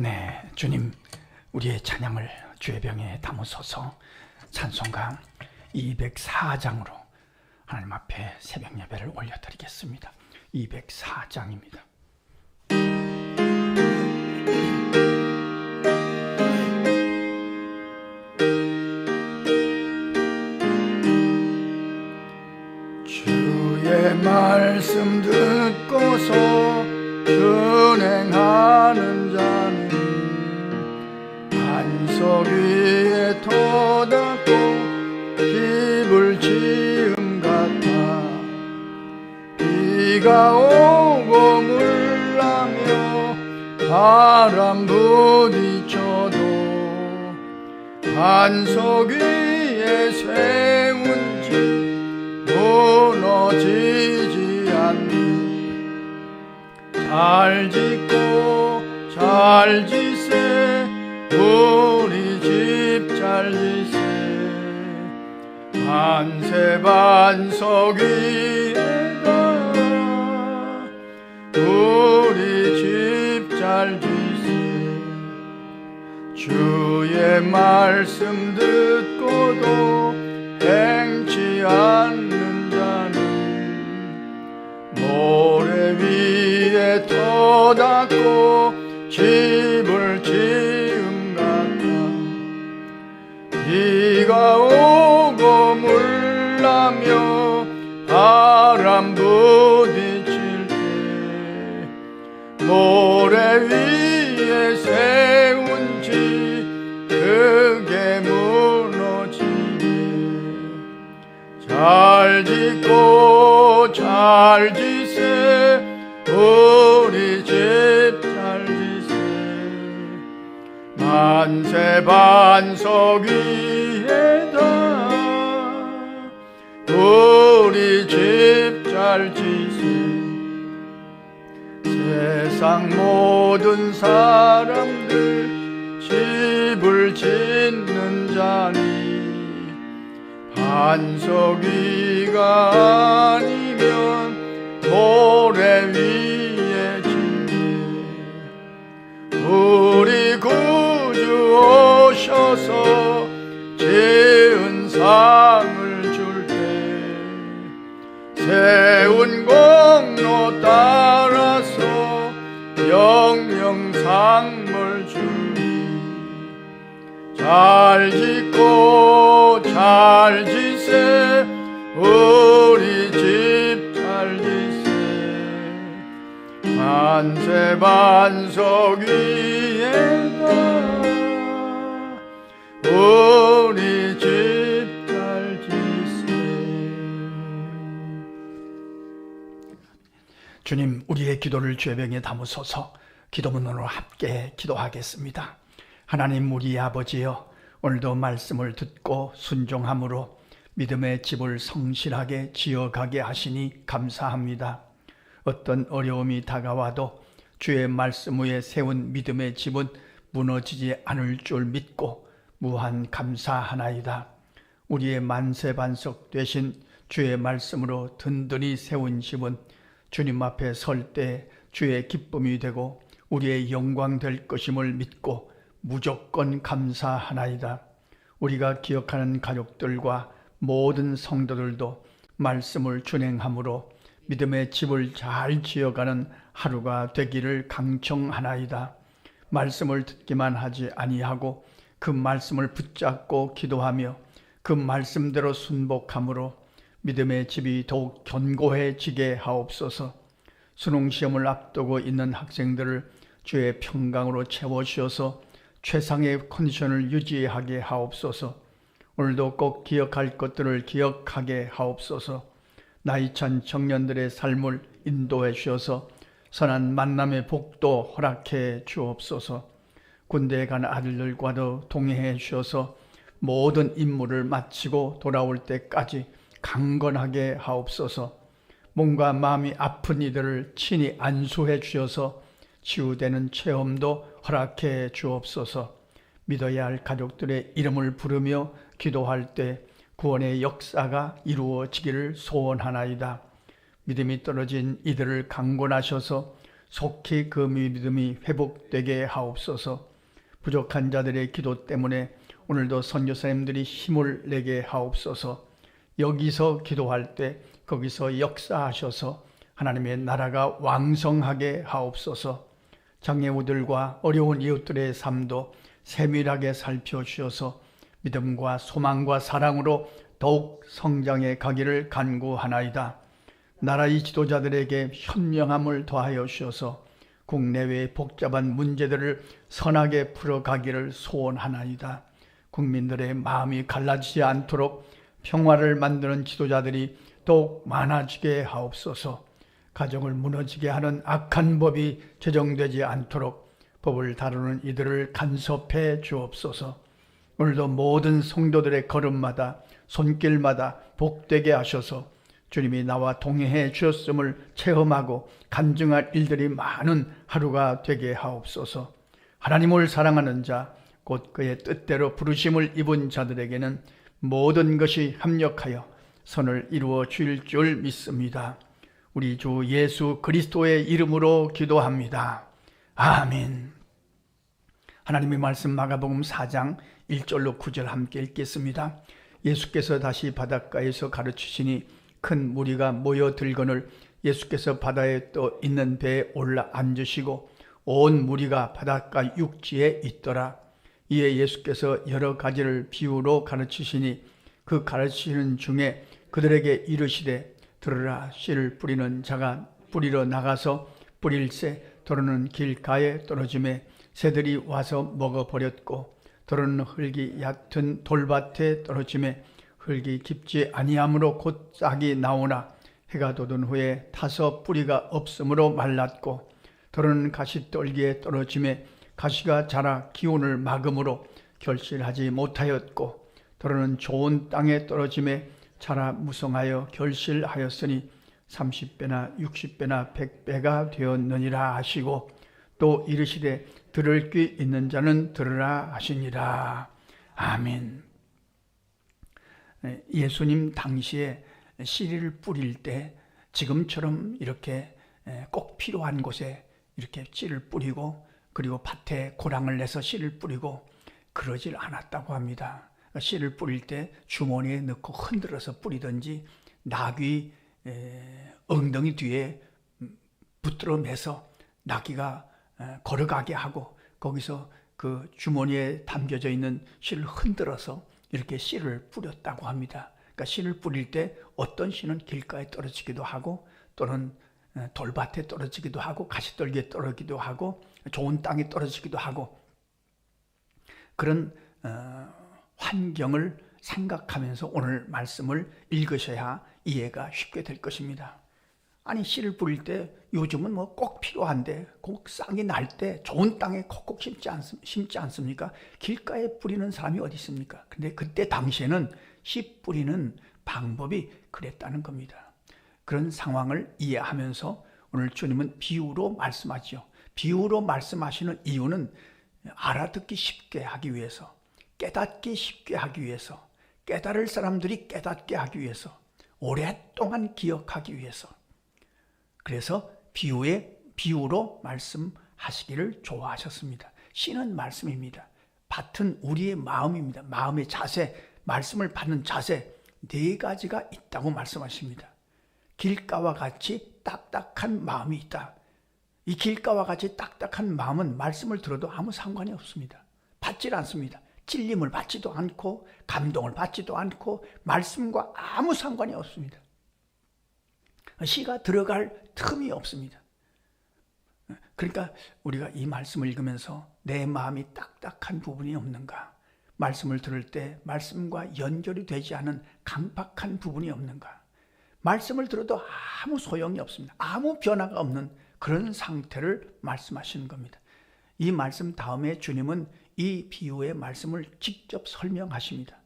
네, 주님, 우리의 찬양을 주의 병에 담으소서 찬송가 204장으로 하나님 앞에 새벽 예배를 올려드리겠습니다. 204장입니다. 반석 위에 세운 집 무너지지 않니? 잘 짓고 잘 지세 우리 집 잘 지세. 만세 반석 위에다 우리 집 잘 지세. 주 의 말씀 듣고도 행치 않는 자는 모래 위에 터닫고 집을 지음 같아 비가 오고 물나며 바람 부딪힐 때 모래 위 만세 반석 위에다. 우리 집 잘 지세 세상 모든 사람들 집을 짓는 자니 반석 위가 아니면 모 오셔서. 지은 상을 줄 때 세운 공로 따라서 영영 상을 주니 잘 짓고 잘 지세. 우리 집 잘 지세. 만세 반석 위에다 우리 집 잘 지세 주님 우리의 기도를 죄병에 담으소서 기도문으로 함께 기도하겠습니다. 하나님 우리 아버지여 오늘도 말씀을 듣고 순종함으로 믿음의 집을 성실하게 지어가게 하시니 감사합니다. 어떤 어려움이 다가와도 주의 말씀 위에 세운 믿음의 집은 무너지지 않을 줄 믿고 무한 감사하나이다. 우리의 만세 반석 되신 주의 말씀으로 든든히 세운 집은 주님 앞에 설 때 주의 기쁨이 되고 우리의 영광 될 것임을 믿고 무조건 감사하나이다. 우리가 기억하는 가족들과 모든 성도들도 말씀을 준행함으로 믿음의 집을 잘 지어가는 하루가 되기를 강청하나이다. 말씀을 듣기만 하지 아니하고 그 말씀을 붙잡고 기도하며 그 말씀대로 순복함으로 믿음의 집이 더욱 견고해지게 하옵소서. 수능 시험을 앞두고 있는 학생들을 주의 평강으로 채워주셔서 최상의 컨디션을 유지하게 하옵소서. 오늘도 꼭 기억할 것들을 기억하게 하옵소서. 나이찬 청년들의 삶을 인도해 주셔서 선한 만남의 복도 허락해 주옵소서. 군대에 간 아들들과도 동행해 주셔서 모든 임무를 마치고 돌아올 때까지 강건하게 하옵소서. 몸과 마음이 아픈 이들을 친히 안수해 주셔서 치유되는 체험도 허락해 주옵소서. 믿어야 할 가족들의 이름을 부르며 기도할 때 구원의 역사가 이루어지기를 소원하나이다. 믿음이 떨어진 이들을 강권하셔서 속히 그 믿음이 회복되게 하옵소서. 부족한 자들의 기도 때문에 오늘도 선교사님들이 힘을 내게 하옵소서. 여기서 기도할 때 거기서 역사하셔서 하나님의 나라가 왕성하게 하옵소서. 장애우들과 어려운 이웃들의 삶도 세밀하게 살펴주셔서 믿음과 소망과 사랑으로 더욱 성장해 가기를 간구하나이다. 나라의 지도자들에게 현명함을 더하여 주셔서 국내외의 복잡한 문제들을 선하게 풀어가기를 소원하나이다. 국민들의 마음이 갈라지지 않도록 평화를 만드는 지도자들이 더욱 많아지게 하옵소서. 가정을 무너지게 하는 악한 법이 제정되지 않도록 법을 다루는 이들을 간섭해 주옵소서. 오늘도 모든 성도들의 걸음마다 손길마다 복되게 하셔서 주님이 나와 동행해 주셨음을 체험하고 간증할 일들이 많은 하루가 되게 하옵소서. 하나님을 사랑하는 자, 곧 그의 뜻대로 부르심을 입은 자들에게는 모든 것이 합력하여 선을 이루어 주일 줄 믿습니다. 우리 주 예수 그리스도의 이름으로 기도합니다. 아멘. 하나님의 말씀 마가복음 4장 1절로 9절 함께 읽겠습니다. 예수께서 다시 바닷가에서 가르치시니 큰 무리가 모여들거늘 예수께서 바다에 떠 있는 배에 올라 앉으시고 온 무리가 바닷가 육지에 있더라. 이에 예수께서 여러 가지를 비유로 가르치시니 그 가르치는 중에 그들에게 이르시되 들으라 씨를 뿌리는 자가 뿌리러 나가서 뿌릴새 도로는 길가에 떨어짐에 새들이 와서 먹어버렸고 도로는 흙이 얕은 돌밭에 떨어짐에 흙이 깊지 아니하므로 곧 싹이 나오나 해가 돋은 후에 타서 뿌리가 없으므로 말랐고 도로는 가시 떨기에 떨어짐에 가시가 자라 기온을 막음으로 결실하지 못하였고 도로는 좋은 땅에 떨어짐에 자라 무성하여 결실하였으니 30배나 60배나 100배가 되었느니라 하시고 또 이르시되 들을 귀 있는 자는 들으라 하시니라. 아멘. 네, 예수님 당시에 씨를 뿌릴 때 지금처럼 이렇게 꼭 필요한 곳에 이렇게 씨를 뿌리고 그리고 밭에 고랑을 내서 씨를 뿌리고 그러질 않았다고 합니다. 씨를 뿌릴 때 주머니에 넣고 흔들어서 뿌리든지 나귀 엉덩이 뒤에 붙들어 매서 나귀가 걸어가게 하고 거기서 그 주머니에 담겨져 있는 씨를 흔들어서 이렇게 씨를 뿌렸다고 합니다. 그러니까 씨를 뿌릴 때 어떤 씨는 길가에 떨어지기도 하고 또는 돌밭에 떨어지기도 하고 가시떨기에 떨어지기도 하고 좋은 땅에 떨어지기도 하고 그런 어, 환경을 생각하면서 오늘 말씀을 읽으셔야 이해가 쉽게 될 것입니다. 아니 씨를 뿌릴 때 요즘은 뭐 꼭 필요한데 꼭 싹이 날 때 좋은 땅에 콕콕 심지, 않, 심지 않습니까? 길가에 뿌리는 사람이 어디 있습니까? 근데 그때 당시에는 씨 뿌리는 방법이 그랬다는 겁니다. 그런 상황을 이해하면서 오늘 주님은 비유로 말씀하죠. 비유로 말씀하시는 이유는 알아듣기 쉽게 하기 위해서, 깨닫기 쉽게 하기 위해서, 깨달을 사람들이 깨닫게 하기 위해서, 오랫동안 기억하기 위해서, 그래서 비유의 비유로 말씀하시기를 좋아하셨습니다. 씨는 말씀입니다. 밭은 우리의 마음입니다. 마음의 자세, 말씀을 받는 자세 네 가지가 있다고 말씀하십니다. 길가와 같이 딱딱한 마음이 있다. 이 길가와 같이 딱딱한 마음은 말씀을 들어도 아무 상관이 없습니다. 받질 않습니다. 찔림을 받지도 않고 감동을 받지도 않고 말씀과 아무 상관이 없습니다. 씨가 들어갈 틈이 없습니다. 그러니까 우리가 이 말씀을 읽으면서 내 마음이 딱딱한 부분이 없는가? 말씀을 들을 때 말씀과 연결이 되지 않은 강박한 부분이 없는가? 말씀을 들어도 아무 소용이 없습니다. 아무 변화가 없는 그런 상태를 말씀하시는 겁니다. 이 말씀 다음에 주님은 이 비유의 말씀을 직접 설명하십니다.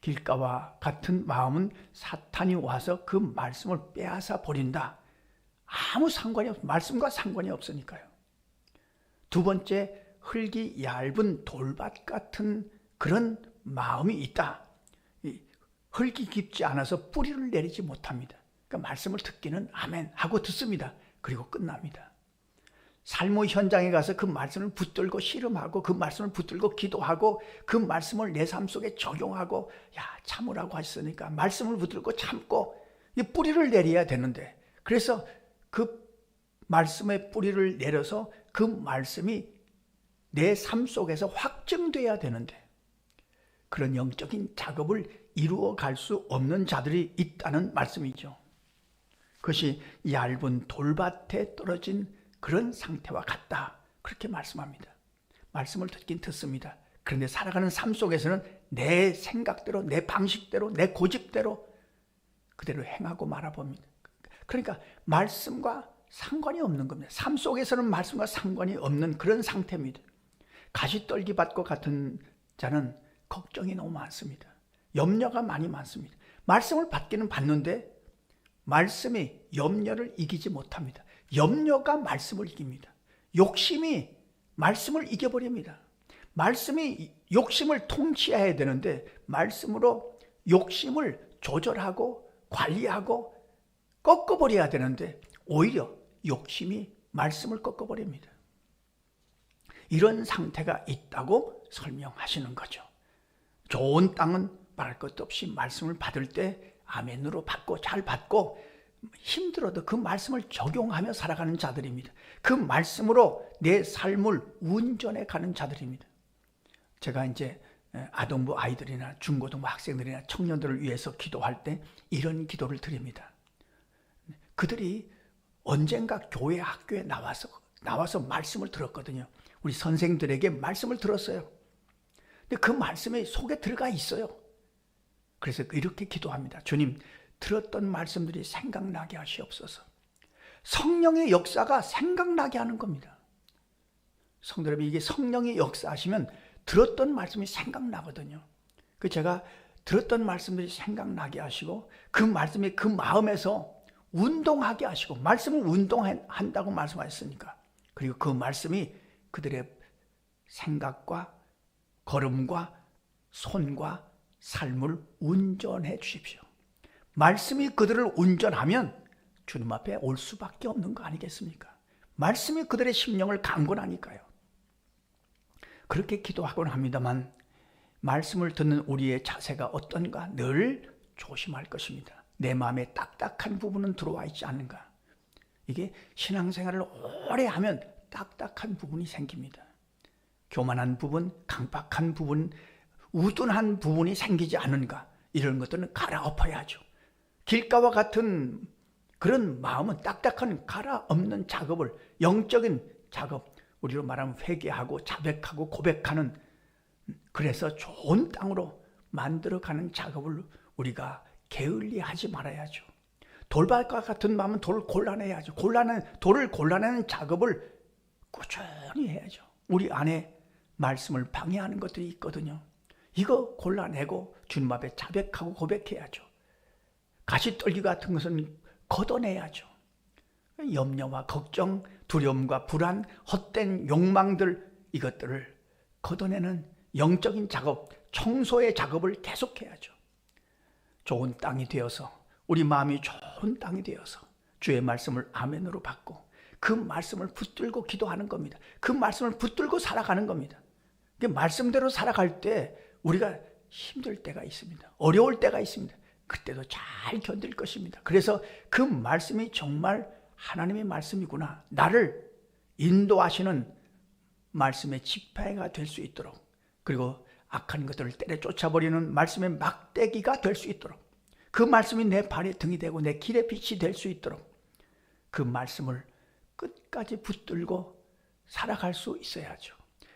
길가와 같은 마음은 사탄이 와서 그 말씀을 빼앗아 버린다. 아무 상관이 없, 말씀과 상관이 없으니까요. 두 번째, 흙이 얇은 돌밭 같은 그런 마음이 있다. 흙이 깊지 않아서 뿌리를 내리지 못합니다. 그러니까 말씀을 듣기는 아멘 하고 듣습니다. 그리고 끝납니다. 삶의 현장에 가서 그 말씀을 붙들고 씨름하고 그 말씀을 붙들고 기도하고 그 말씀을 내 삶 속에 적용하고 야 참으라고 하셨으니까 말씀을 붙들고 참고 이 뿌리를 내려야 되는데 그래서 그 말씀의 뿌리를 내려서 그 말씀이 내 삶 속에서 확증돼야 되는데 그런 영적인 작업을 이루어 갈 수 없는 자들이 있다는 말씀이죠. 그것이 얇은 돌밭에 떨어진 그런 상태와 같다. 그렇게 말씀합니다. 말씀을 듣긴 듣습니다. 그런데 살아가는 삶 속에서는 내 생각대로, 내 방식대로, 내 고집대로 그대로 행하고 말아봅니다. 그러니까 말씀과 상관이 없는 겁니다. 삶 속에서는 말씀과 상관이 없는 그런 상태입니다. 가시떨기밭과 같은 자는 걱정이 너무 많습니다. 염려가 많이 많습니다. 말씀을 받기는 받는데 말씀이 염려를 이기지 못합니다. 염려가 말씀을 이깁니다. 욕심이 말씀을 이겨버립니다. 말씀이 욕심을 통치해야 되는데 말씀으로 욕심을 조절하고 관리하고 꺾어버려야 되는데 오히려 욕심이 말씀을 꺾어버립니다. 이런 상태가 있다고 설명하시는 거죠. 좋은 땅은 말할 것도 없이 말씀을 받을 때 아멘으로 받고 잘 받고 힘들어도 그 말씀을 적용하며 살아가는 자들입니다. 그 말씀으로 내 삶을 운전해 가는 자들입니다. 제가 이제 아동부 아이들이나 중고등부 학생들이나 청년들을 위해서 기도할 때 이런 기도를 드립니다. 그들이 언젠가 교회 학교에 나와서 나와서 말씀을 들었거든요. 우리 선생들에게 말씀을 들었어요. 근데 그 말씀이 속에 들어가 있어요. 그래서 이렇게 기도합니다. 주님, 들었던 말씀들이 생각나게 하시옵소서. 성령의 역사가 생각나게 하는 겁니다. 성도 여러분, 이게 성령의 역사하시면 들었던 말씀이 생각나거든요. 그 제가 들었던 말씀들이 생각나게 하시고 그 말씀이 그 마음에서 운동하게 하시고 말씀을 운동한다고 말씀하셨으니까 그리고 그 말씀이 그들의 생각과 걸음과 손과 삶을 운전해 주십시오. 말씀이 그들을 운전하면 주님 앞에 올 수밖에 없는 거 아니겠습니까? 말씀이 그들의 심령을 강건하니까요. 그렇게 기도하곤 합니다만 말씀을 듣는 우리의 자세가 어떤가 늘 조심할 것입니다. 내 마음에 딱딱한 부분은 들어와 있지 않는가. 이게 신앙생활을 오래 하면 딱딱한 부분이 생깁니다. 교만한 부분, 강박한 부분, 우둔한 부분이 생기지 않는가. 이런 것들은 갈아엎어야죠. 길가와 같은 그런 마음은 딱딱한 갈아엎는 작업을 영적인 작업 우리로 말하면 회개하고 자백하고 고백하는 그래서 좋은 땅으로 만들어가는 작업을 우리가 게을리하지 말아야죠. 돌발과 같은 마음은 돌을 골라내야죠. 골라내 돌을 골라내는 작업을 꾸준히 해야죠. 우리 안에 말씀을 방해하는 것들이 있거든요. 이거 골라내고 주님 앞에 자백하고 고백해야죠. 가시떨기 같은 것은 걷어내야죠. 염려와 걱정, 두려움과 불안, 헛된 욕망들 이것들을 걷어내는 영적인 작업, 청소의 작업을 계속해야죠. 좋은 땅이 되어서 우리 마음이 좋은 땅이 되어서 주의 말씀을 아멘으로 받고 그 말씀을 붙들고 기도하는 겁니다. 그 말씀을 붙들고 살아가는 겁니다. 그 말씀대로 살아갈 때 우리가 힘들 때가 있습니다. 어려울 때가 있습니다. 그때도 잘 견딜 것입니다. 그래서 그 말씀이 정말 하나님의 말씀이구나. 나를 인도하시는 말씀의 지팡이가 될 수 있도록 그리고 악한 것들을 때려 쫓아버리는 말씀의 막대기가 될 수 있도록 그 말씀이 내 발의 등이 되고 내 길의 빛이 될 수 있도록 그 말씀을 끝까지 붙들고 살아갈 수 있어야죠.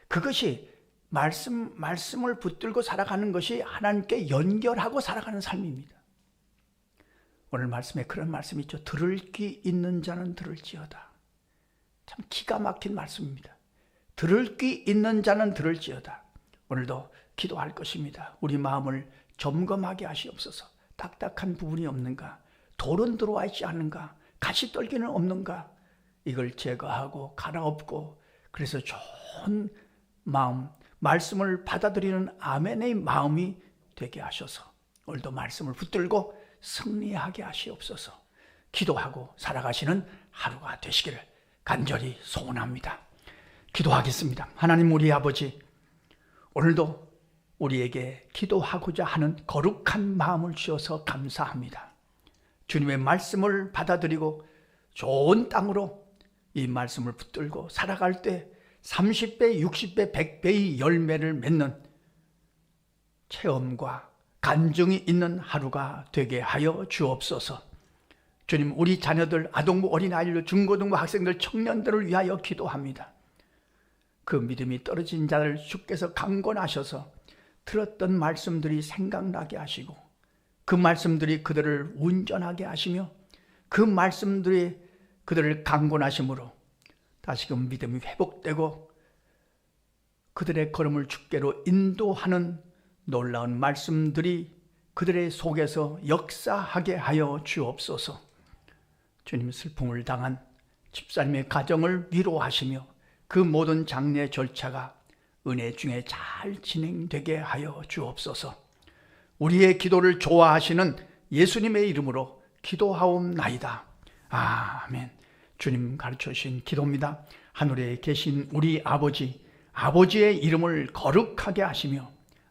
그것이 말씀 말씀을 붙들고 살아가는 것이 하나님께 연결하고 살아가는 삶입니다. 오늘 말씀에 그런 말씀이 있죠. 들을 귀 있는 자는 들을지어다. 참 기가 막힌 말씀입니다. 들을 귀 있는 자는 들을지어다. 오늘도 기도할 것입니다. 우리 마음을 점검하게 하시옵소서. 딱딱한 부분이 없는가? 돌은 들어와 있지 않은가? 가시떨기는 없는가? 이걸 제거하고 갈아엎고 그래서 좋은 마음, 말씀을 받아들이는 아멘의 마음이 되게 하셔서 오늘도 말씀을 붙들고 승리하게 하시옵소서. 기도하고 살아가시는 하루가 되시기를 간절히 소원합니다. 기도하겠습니다. 하나님 우리 아버지, 오늘도 우리에게 기도하고자 하는 거룩한 마음을 주셔서 감사합니다. 주님의 말씀을 받아들이고 좋은 땅으로 이 말씀을 붙들고 살아갈 때 30배, 60배, 100배의 열매를 맺는 체험과 간증이 있는 하루가 되게 하여 주옵소서. 주님, 우리 자녀들, 아동부 어린아이들, 중고등부 학생들, 청년들을 위하여 기도합니다. 그 믿음이 떨어진 자를 주께서 강권하셔서 들었던 말씀들이 생각나게 하시고 그 말씀들이 그들을 운전하게 하시며 그 말씀들이 그들을 강권하심으로 다시금 믿음이 회복되고 그들의 걸음을 주께로 인도하는 놀라운 말씀들이 그들의 속에서 역사하게 하여 주옵소서. 주님 슬픔을 당한 집사님의 가정을 위로하시며 그 모든 장례 절차가 은혜 중에 잘 진행되게 하여 주옵소서. 우리의 기도를 좋아하시는 예수님의 이름으로 기도하옵나이다. 아멘. 주님 가르쳐 주신 기도입니다. 하늘에 계신 우리 아버지, 아버지의 이름을 거룩하게 하시며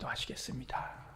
기도하시겠습니다.